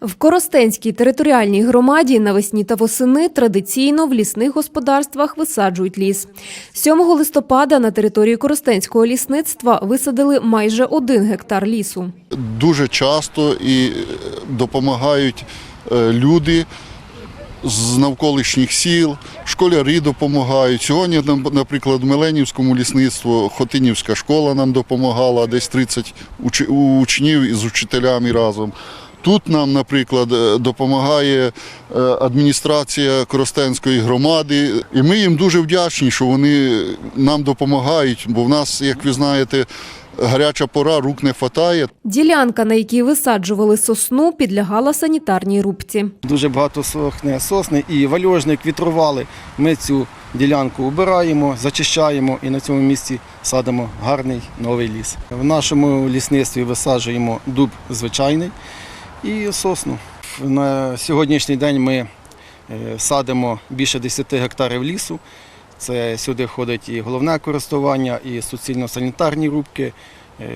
В Коростенській територіальній громаді навесні та восени традиційно в лісних господарствах висаджують ліс. 7 листопада на території Коростенського лісництва висадили майже один гектар лісу. дуже часто і е, допомагають е, люди з навколишніх сіл, школярі допомагають. Сьогодні, наприклад, в Миленівському лісництву Хотинівська школа нам допомагала, десь 30 учнів із учителями разом. Тут нам, наприклад, е, допомагає е, адміністрація Коростенської громади, і ми їм дуже вдячні, що вони нам допомагають, бо в нас, як ви знаєте, гаряча пора, рук не хватає. Ділянка, на якій висаджували сосну, підлягала санітарній рубці. Дуже багато сохне сосни і вальожник, вітрували. Ми цю ділянку убираємо, зачищаємо і на цьому місці садимо гарний новий ліс. В нашому лісництві висаджуємо дуб звичайний і сосну. На сьогоднішній день ми е, садимо більше 10 гектарів лісу. Це сюди входить і головне користування, і суцільно-санітарні рубки. Е,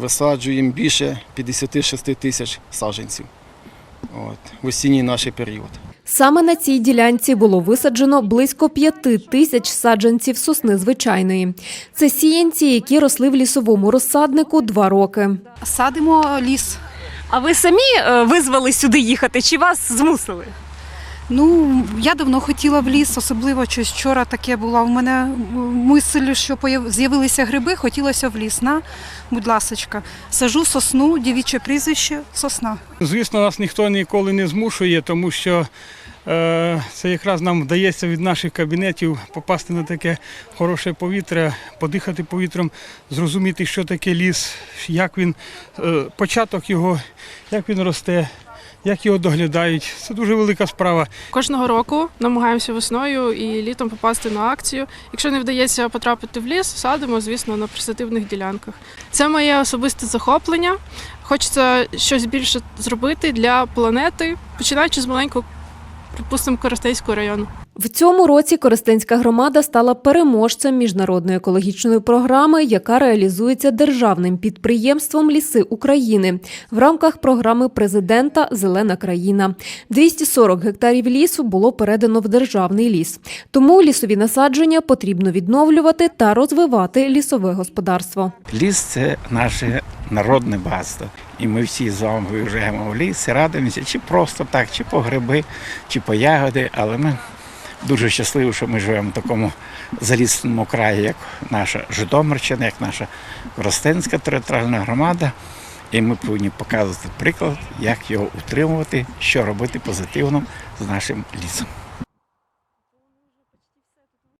Висаджуємо більше 56 тисяч саджанців. От, в осінній наш період. Саме на цій ділянці було висаджено близько п'яти тисяч саджанців сосни звичайної. Це сіянці, які росли в лісовому розсаднику два роки. Садимо ліс. А ви самі е, визвали сюди їхати, чи вас змусили? Ну, я давно хотіла в ліс, особливо щось вчора таке було. У мене мисль, що появ- з'явилися гриби, хотілося в ліс. На, будь ласочка, сажу сосну, дівіче прізвище, сосна. Звісно, нас ніхто ніколи не змушує, тому що це якраз нам вдається від наших кабінетів попасти на таке хороше повітря, подихати повітрям, зрозуміти, що таке ліс, як він, е, початок його, як він росте, як його доглядають. Це дуже велика справа. Кожного року намагаємося весною і літом попасти на акцію. Якщо не вдається потрапити в ліс, садимо, звісно, на присадивних ділянках. Це моє особисте захоплення. Хочеться щось більше зробити для планети, починаючи з маленького, припустимо, Коростейського району. В цьому році Коростенська громада стала переможцем міжнародної екологічної програми, яка реалізується державним підприємством Ліси України в рамках програми президента Зелена країна. 240 гектарів лісу було передано в державний ліс. Тому лісові насадження потрібно відновлювати та розвивати лісове господарство. Ліс це наше народне багатство. І ми всі з вами виїжджаємо в ліс і радуємося, чи просто так, чи по гриби, чи по ягоди. Але ми дуже щасливі, що ми живемо в такому залісному краї, як наша Житомирщина, як наша Коростенська територіальна громада. І ми повинні показувати приклад, як його утримувати, що робити позитивно з нашим лісом.